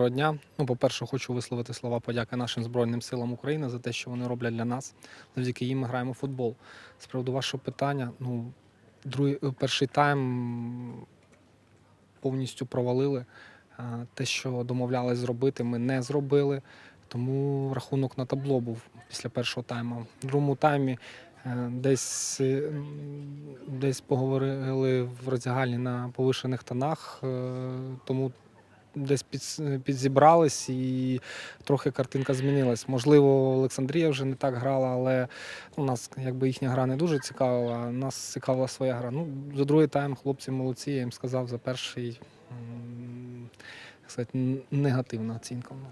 Доброго дня. Ну, по-перше, хочу висловити слова подяки нашим Збройним силам України за те, що вони роблять для нас. Завдяки їм ми граємо в футбол. З приводу вашого питання, ну, другий, е, перший тайм повністю провалили. Е, Те, що домовлялись зробити, ми не зробили. Тому рахунок на табло був після першого тайму. В другому таймі е, десь, десь поговорили в роздягальні на повишених тонах, тому десь під, підзібрались і трохи картинка змінилась. Можливо, Олександрія вже не так грала, але у нас якби їхня гра не дуже цікава, нас цікавила своя гра. Ну, за другий тайм хлопці молодці, я їм сказав за перший сказати, негативна оцінка. Ну.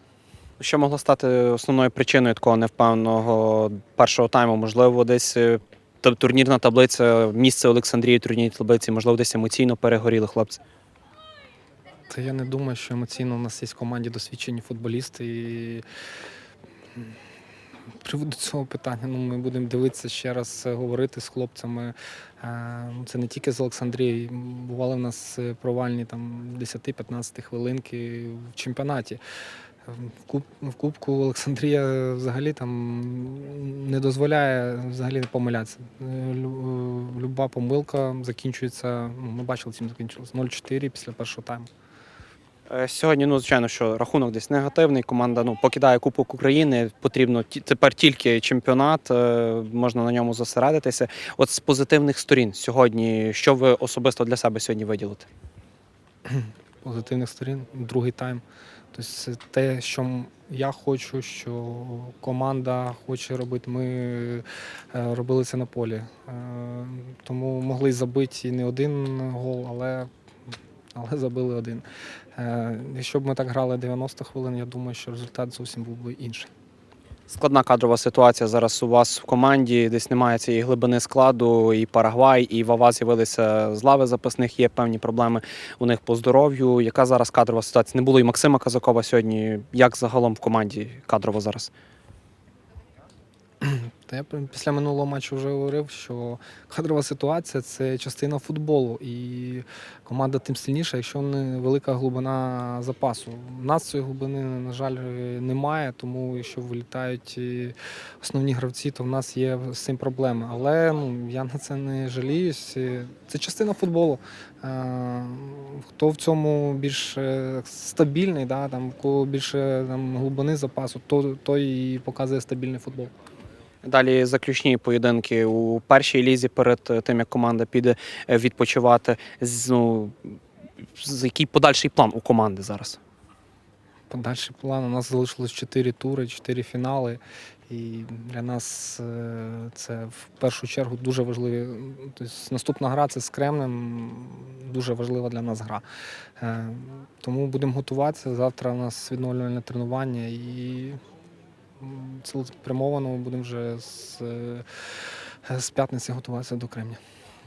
Що могло стати основною причиною такого невпевненого першого тайму? Можливо, десь е, турнірна таблиця, місце Олександрії турнірній таблиці, можливо, десь емоційно перегоріли хлопці. Та я не думаю, що емоційно у нас є в команді досвідчені футболісти. І... Приводу цього питання, ну, ми будемо дивитися ще раз, е, говорити з хлопцями. Е, ну, Це не тільки з Олександрії. Бували в нас е, провальні там 10-15 хвилинки в чемпіонаті. В, куб, в Кубку Олександрія взагалі там не дозволяє взагалі не помилятися. Лю- Люба помилка закінчується. Ну, ми бачили, чим закінчилось 0-4 після першого тайму. Е, Сьогодні, ну звичайно, що рахунок десь негативний. Команда ну покидає Кубок України. Потрібно тепер тільки чемпіонат, е, можна на ньому зосередитися. От з позитивних сторін сьогодні, що ви особисто для себе сьогодні виділите? позитивних сторін, другий тайм. Тобто те, що я хочу, що команда хоче робити. Ми е, робили це на полі. Тому могли забити і не один гол, але, але забили один. Е, Якщо б ми так грали 90 хвилин, я думаю, що результат зовсім був би інший. Складна кадрова ситуація зараз у вас в команді. Десь немає цієї глибини складу. І Парагвай, і Вава з'явилися з лави запасних. Є певні проблеми у них по здоров'ю. Яка зараз кадрова ситуація? Не було і Максима Казакова сьогодні. Як загалом в команді кадрово зараз? Та я після минулого матчу вже говорив, що кадрова ситуація це частина футболу, і команда тим сильніша, якщо не велика глибина запасу. У нас цієї глибини, на жаль, немає, тому якщо вилітають е, основні гравці, то в нас є з цим проблеми. Але ну, я на це не жаліюсь. Е, Це частина футболу. Е, Хто в цьому більш стабільний, да, там, кого більше там, глибини запасу, то, той і показує стабільний футбол. Далі заключні поєдинки у першій лізі перед тим, як команда піде е, відпочивати. Ну, який подальший план у команди зараз? Подальший план. У нас залишилось 4 тури, 4 фінали. І для нас е, це в першу чергу дуже важливі. Тобто наступна гра це з Кремнем. Дуже важлива для нас гра. Е, Тому будемо готуватися. Завтра у нас відновлювальне тренування і цілеспрямовано будемо вже з, е, з п'ятниці готуватися до Кремня.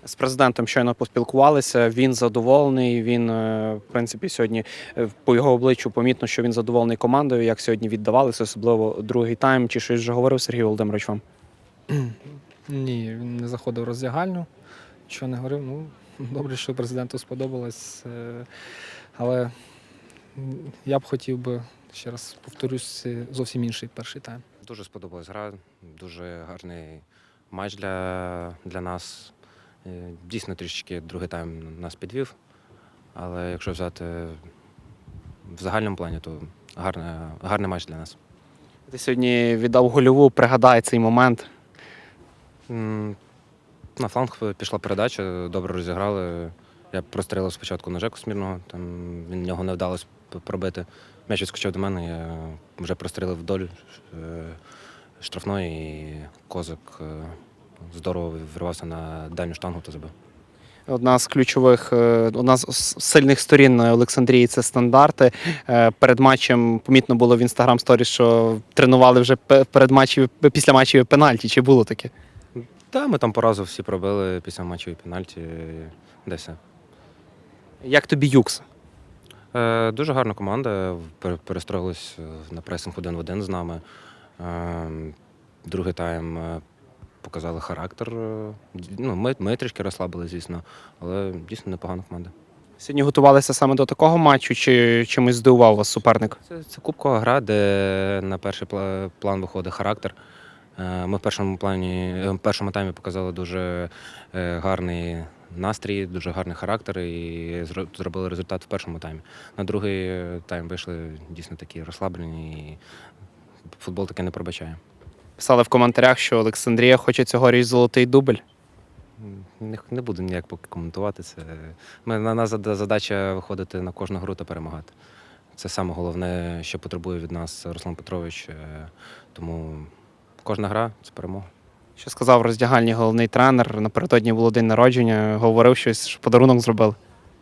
З президентом щойно поспілкувалися. Він задоволений. Він, е, в принципі, сьогодні е, по його обличчю помітно, що він задоволений командою, як сьогодні віддавалися, особливо другий тайм. Чи щось вже говорив Сергій Володимирович вам? Ні, він не заходив в роздягальню, нічого не говорив. Ну, добре, що президенту сподобалось. Але я б хотів би, ще раз повторюсь, зовсім інший перший тайм. Дуже сподобалась гра, дуже гарний матч для, для нас. Е, Дійсно, трішечки другий тайм нас підвів. Але якщо взяти в загальному плані, то гарний, гарний матч для нас. Ти сьогодні віддав гольову, пригадай цей момент. На фланг пішла передача, добре розіграли. Я прострілив спочатку на Жеку Смірного, там він нього не вдалося пробити. М'яч відскочив до мене, я вже прострілив вдоль е, штрафної і козак е, здорово вирвався на дальню штангу та забив. Одна з ключових, е, одна з сильних сторін Олександрії це стандарти. Перед матчем помітно було в інстаграм сторіс, що тренували вже перед матчів, після матчів пенальті. Чи було таке? Та ми там по разу всі пробили після матчу і пенальті, де все. Як тобі Юкс? Е, дуже гарна команда. пер- Перестроїлись е, на пресинг один в один з нами. Е, другий тайм показали характер. Ну, ми, ми трішки розслабили, звісно, але дійсно непогана команда. Сьогодні готувалися саме до такого матчу, чи чимось здивував вас суперник? Це, це кубкова гра, де на перший план виходить характер. Ми в першому плані, в першому таймі показали дуже гарний настрій, дуже гарний характер і зробили результат в першому таймі. На другий тайм вийшли дійсно такі розслаблені і футбол таки не пробачає. Писали в коментарях, що Олександрія хоче цьогоріч золотий дубль. Не, не буду ніяк поки коментувати це. Ми, на нас задача виходити на кожну гру та перемагати. Це саме головне, що потребує від нас Руслан Петрович. Е, Тому кожна гра це перемога. Що сказав в роздягальні головний тренер. Напередодні було день народження, говорив щось, що подарунок зробили.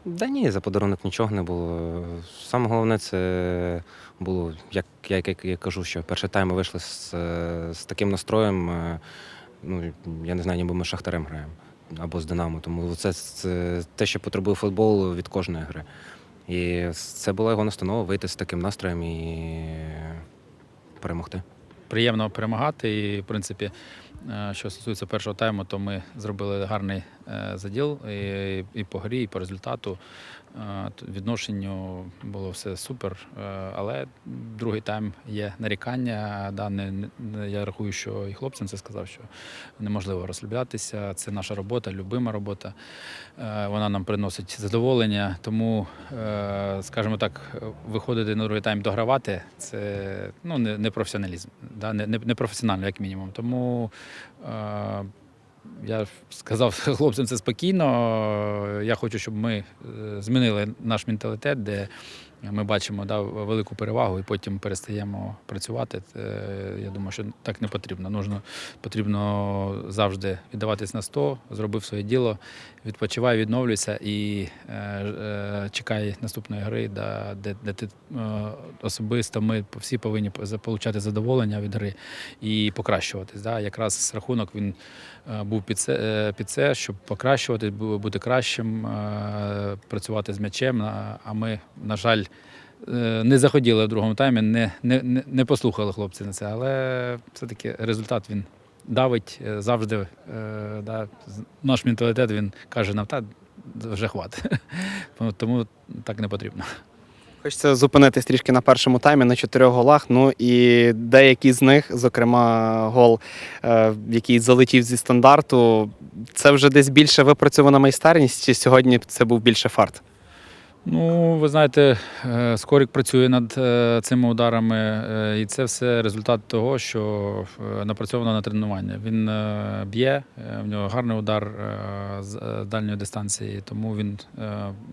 Да ні, за подарунок нічого не було. Саме головне це було, як я, як я кажу, що перший тайм ми вийшли з, з таким настроєм. е, Ну, я не знаю, ніби ми шахтарем граємо або з Динамо. Тому це, це те, що потребує футбол від кожної гри. І це була його настанова вийти з таким настроєм і перемогти. приємно перемагати. І, в принципі, що стосується першого тайму, то ми зробили гарний е, заділ і, і по грі, і по результату. Е, Відношенню було все супер. Е, Але другий тайм є нарікання. Да, не, я рахую, що і хлопцям це сказав, що неможливо розслаблятися. Це наша робота, любима робота. Е, Вона нам приносить задоволення. Тому, е, скажімо так, виходити на другий тайм догравати це ну, не, професіоналізм, да? не, професіонально, як мінімум. Тому е, я сказав хлопцям це спокійно. Я хочу, щоб ми е, змінили наш менталітет, де ми бачимо да, велику перевагу і потім перестаємо працювати. Е, Я думаю, що так не потрібно. Нужно, потрібно завжди віддаватись на 100, зробив своє діло, відпочивай, відновлюйся і е, е, чекай наступної гри, да, де, де ти е, особисто ми всі повинні отримати задоволення від гри і покращуватись. Да. Якраз рахунок він е, був під це, е, під це, щоб покращувати, бу- бути кращим, е, працювати з м'ячем. А ми, на жаль, не заходили в другому таймі, не, не, не- послухали хлопці на це, але все-таки результат він давить е, завжди. е, Да, наш менталітет він каже нам, та вже хватить. Тому так не потрібно. Хочеться зупинитись трішки на першому таймі на чотирьох голах. Ну і деякі з них, зокрема, гол, е, який залетів зі стандарту, це вже десь більше випрацьована майстерність, чи сьогодні це був більше фарт? Ну, ви знаєте, е, Скорик працює над е, цими ударами, е, і це все результат того, що напрацьовано на тренування. Він б'є, в нього гарний удар з дальньої дистанції, тому він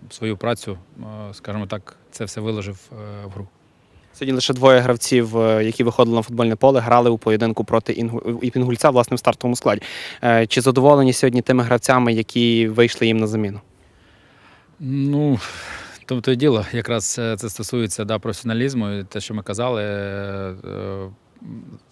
свою працю, скажімо так, це все виложив в гру. Сьогодні лише двоє гравців, які виходили на футбольне поле, грали у поєдинку проти Інгу- Іпінгульця власне в стартовому складі. Чи задоволені сьогодні тими гравцями, які вийшли їм на заміну? Ну, тобто діло, якраз е, це стосується да, професіоналізму, те, що ми казали. е,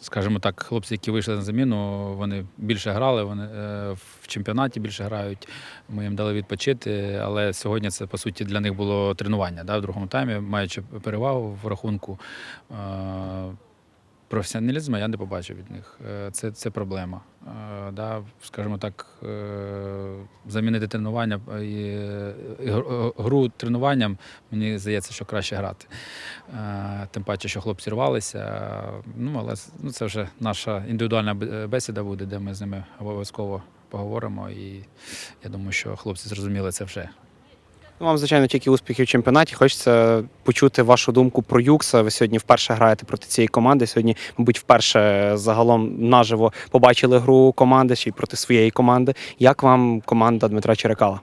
Скажімо так, хлопці, які вийшли на заміну, вони більше грали, вони е, в чемпіонаті більше грають. Ми їм дали відпочити, але сьогодні це по суті для них було тренування да, в другому таймі, маючи перевагу в рахунку. Професіоналізму я не побачив від них. Е, Це, це проблема. Е, Да, скажімо так, е, замінити тренування і гру- тренуванням, мені здається, що краще грати. Тим паче, що хлопці рвалися. Ну, але ну, це вже наша індивідуальна бесіда буде, де ми з ними обов'язково поговоримо. І я думаю, що хлопці зрозуміли це вже. Ну, Вам, звичайно, тільки успіхи в чемпіонаті. Хочеться почути вашу думку про Юкса. Ви сьогодні вперше граєте проти цієї команди. Сьогодні, мабуть, вперше загалом наживо побачили гру команди ще й проти своєї команди. Як вам команда Дмитра Черекала?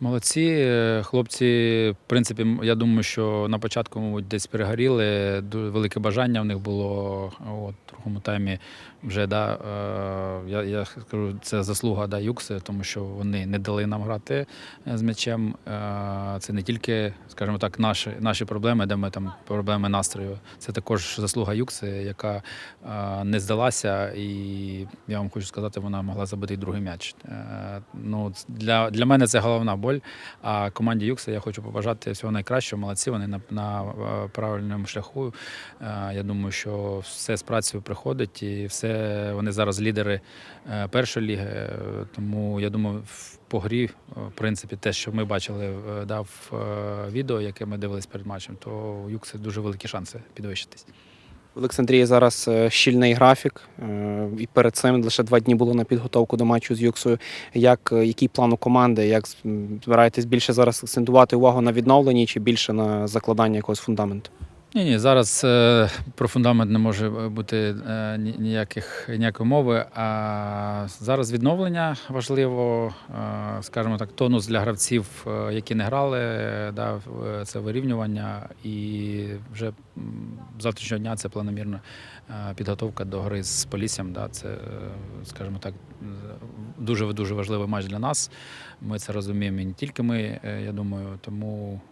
Молодці, хлопці, в принципі, я думаю, що на початку, мабуть, десь перегоріли. Велике бажання в них було. От, в другому таймі вже да, е, я, я скажу, це заслуга да, Юкси, тому що вони не дали нам грати е, з м'ячем. Е, Це не тільки, скажімо так, наші, наші проблеми, де ми там проблеми настрою. Це також заслуга Юкси, яка не здалася, і я вам хочу сказати, вона могла забити другий м'яч. Ну, для, для мене це головна боль. А команді Юкса я хочу побажати всього найкращого. Молодці, вони на, на правильному шляху. Я думаю, що все з працею приходить, і все вони зараз лідери е, першої ліги. Е, Тому я думаю, по грі, е, в принципі, те, що ми бачили да, в е, відео, яке ми дивились перед матчем, то у Юкси дуже великі шанси підвищитись. В Олександрії зараз щільний графік, і перед цим лише два дні було на підготовку до матчу з Юксою. Як, який план у команди? Як збираєтесь більше зараз акцентувати увагу на відновленні чи більше на закладанні якогось фундаменту? Ні, ні, зараз е, про фундамент не може бути е, ніяких ніякої мови. А зараз відновлення важливо, е, скажімо так, тонус для гравців, е, які не грали, е, да, е, це вирівнювання, і вже завтрашнього дня це планомірна е, підготовка до гри з Поліссям. Да, це, е, скажімо так, дуже дуже важливий матч для нас. Ми це розуміємо і не тільки ми, е, я думаю, тому е,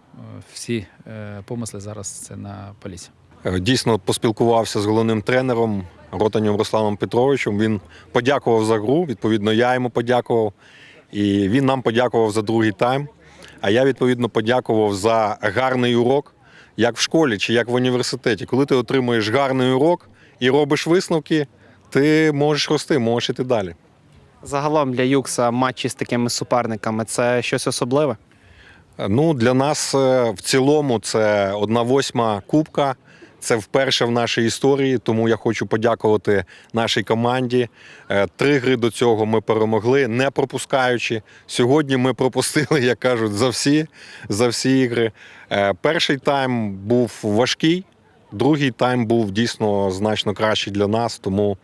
всі е, помисли зараз це на Полісі. Е, Дійсно поспілкувався з головним тренером Ротанем Русланом Петровичем. Він подякував за гру. Відповідно, я йому подякував. І він нам подякував за другий тайм. А я відповідно подякував за гарний урок, як в школі чи як в університеті. Коли ти отримуєш гарний урок і робиш висновки, ти можеш рости, можеш іти далі. Загалом для Юкса матчі з такими суперниками це щось особливе. Ну, для нас е, в цілому це одна восьма кубка. Це вперше в нашій історії, тому я хочу подякувати нашій команді. Е, Три гри до цього ми перемогли, не пропускаючи. Сьогодні ми пропустили, як кажуть, за всі, за всі ігри. Е, Перший тайм був важкий, другий тайм був дійсно значно кращий для нас. Тому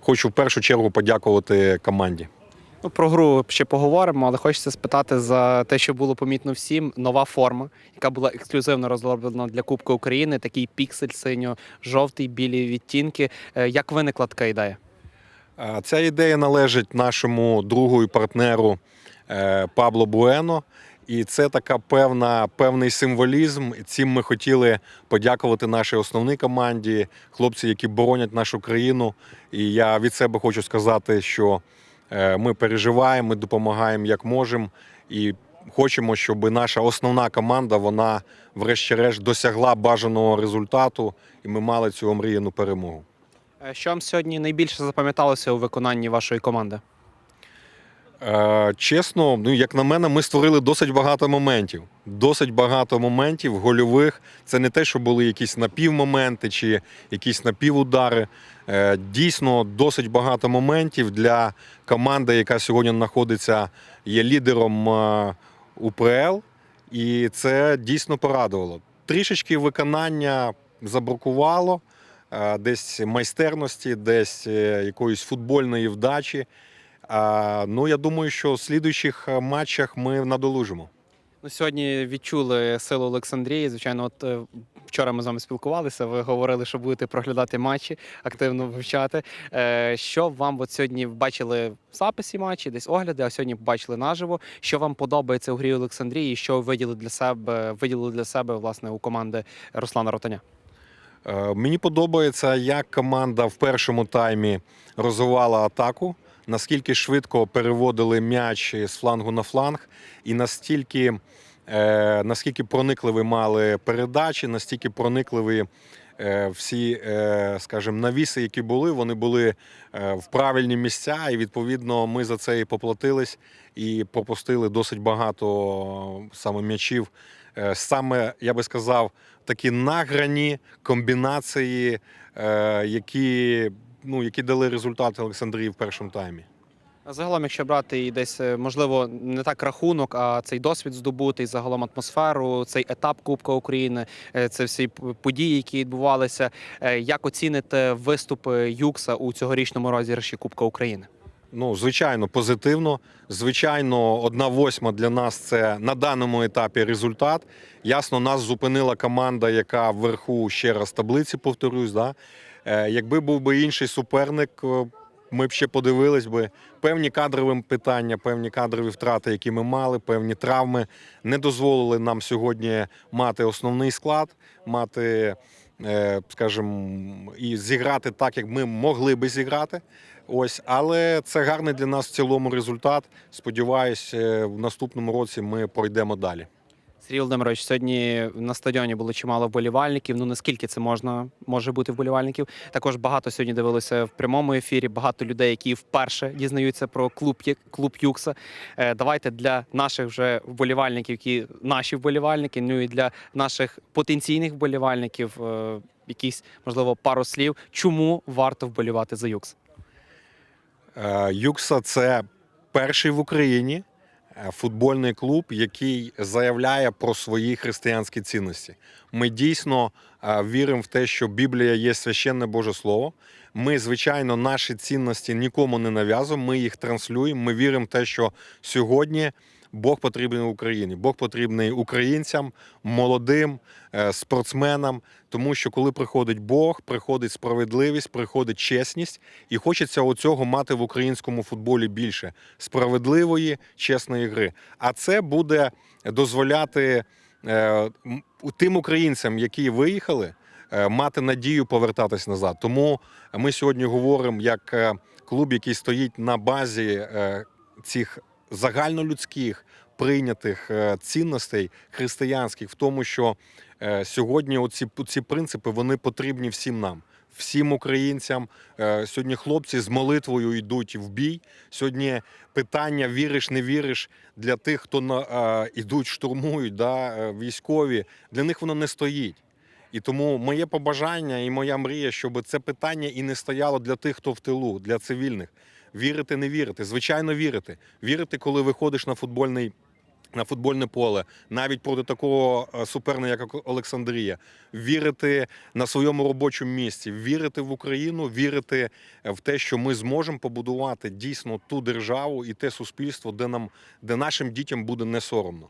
хочу в першу чергу подякувати команді. Ну, про гру ще поговоримо, але хочеться спитати за те, що було помітно всім. Нова форма, яка була ексклюзивно розроблена для Кубка України. Такий піксель синьо-жовтий, білі відтінки. Е, Як виникла така ідея? Е, Ця ідея належить нашому другу і партнеру е, Пабло Буено. І це така певна, певний символізм. Цим ми хотіли подякувати нашій основній команді, хлопці, які боронять нашу країну. І я від себе хочу сказати, що ми переживаємо, ми допомагаємо як можемо. І хочемо, щоб наша основна команда, вона, врешті-решт, досягла бажаного результату, і ми мали цю омріяну перемогу. Е, Що вам сьогодні найбільше запам'яталося у виконанні вашої команди? Е, чесно, ну як на мене, ми створили досить багато моментів. Досить багато моментів гольових. Це не те, що були якісь напівмоменти чи якісь напівудари. Е, дійсно, досить багато моментів для команди, яка сьогодні знаходиться, є лідером е, УПЛ, і це дійсно порадувало. Трішечки виконання забракувало, десь майстерності, десь якоїсь футбольної вдачі. Ну, я думаю, що в слідуючих е, матчах ми надолужимо. Ну, сьогодні відчули силу Олександрії. Звичайно, от е, вчора ми з вами спілкувалися. Ви говорили, що будете проглядати матчі, активно вивчати. Е, Що вам от сьогодні бачили в записі матчі, десь огляди, а сьогодні бачили наживо. Що вам подобається у грі Олександрії? Що ви виділили для себе, виділили для себе власне у команди Руслана Ротаня? Мені подобається, як команда в першому таймі розвивала атаку, наскільки швидко переводили м'яч з флангу на фланг, і настільки, е, наскільки проникливі мали передачі, настільки проникливі е, всі, е, скажімо, навіси, які були, вони були е, в правильні місця, і відповідно ми за це і поплатились і пропустили досить багато саме м'ячів. Е, Саме я би сказав, такі награні комбінації, е, які, ну, які дали результат Олександрії в першому таймі. Загалом, якщо брати і десь, е, можливо, не так рахунок, а цей досвід здобутий, загалом атмосферу, цей етап Кубка України, е, це всі події, які відбувалися. Е, Як оціните виступи Юкса у цьогорічному розіграші Кубка України? Ну, звичайно, позитивно. Звичайно, одна восьма для нас це на даному етапі результат. Ясно, нас зупинила команда, яка вверху ще раз таблиці, повторюсь. Да? Е, Якби був би інший суперник, е, ми б ще подивились би певні кадрові питання, певні кадрові втрати, які ми мали, певні травми не дозволили нам сьогодні мати основний склад, мати скажімо, і зіграти так, як ми могли би зіграти. Ось, але це гарний для нас в цілому результат. Сподіваюсь, е, в наступному році ми пройдемо далі. Сергій Володимирович, сьогодні на стадіоні було чимало вболівальників. Ну наскільки це можна може бути вболівальників? Також багато сьогодні дивилися в прямому ефірі. Багато людей, які вперше дізнаються про клуб клуб Юкса. Е, Давайте для наших вже вболівальників, які наші вболівальники, ну і для наших потенційних вболівальників, е, якісь можливо пару слів. Чому варто вболівати за Юкс? Е, Юкса це перший в Україні футбольний клуб, який заявляє про свої християнські цінності. Ми дійсно е, віримо в те, що Біблія є священне Боже Слово. Ми, звичайно, наші цінності нікому не нав'язуємо. Ми їх транслюємо. Ми віримо в те, що сьогодні Бог потрібен Україні. Бог потрібний українцям, молодим е, спортсменам. Тому що коли приходить Бог, приходить справедливість, приходить чесність, і хочеться оцього мати в українському футболі більше справедливої, чесної гри. А це буде дозволяти е, тим українцям, які виїхали, е, мати надію повертатись назад. Тому ми сьогодні говоримо як клуб, який стоїть на базі цих загальнолюдських прийнятих е, цінностей християнських, в тому, що е, сьогодні оці ці принципи вони потрібні всім нам. Всім українцям Е, сьогодні хлопці з молитвою йдуть в бій. Сьогодні питання віриш, не віриш для тих, хто на ідуть, штурмують, да, військові. Для них воно не стоїть. І тому моє побажання і моя мрія, щоб це питання і не стояло для тих, хто в тилу, для цивільних. Вірити, не вірити. Звичайно, вірити. Вірити, коли виходиш на футбольний. На футбольне поле, навіть проти такого е, суперника, як Олександрія, вірити на своєму робочому місці, вірити в Україну, вірити е, в те, що ми зможемо побудувати дійсно ту державу і те суспільство, де нам, де нашим дітям буде не соромно.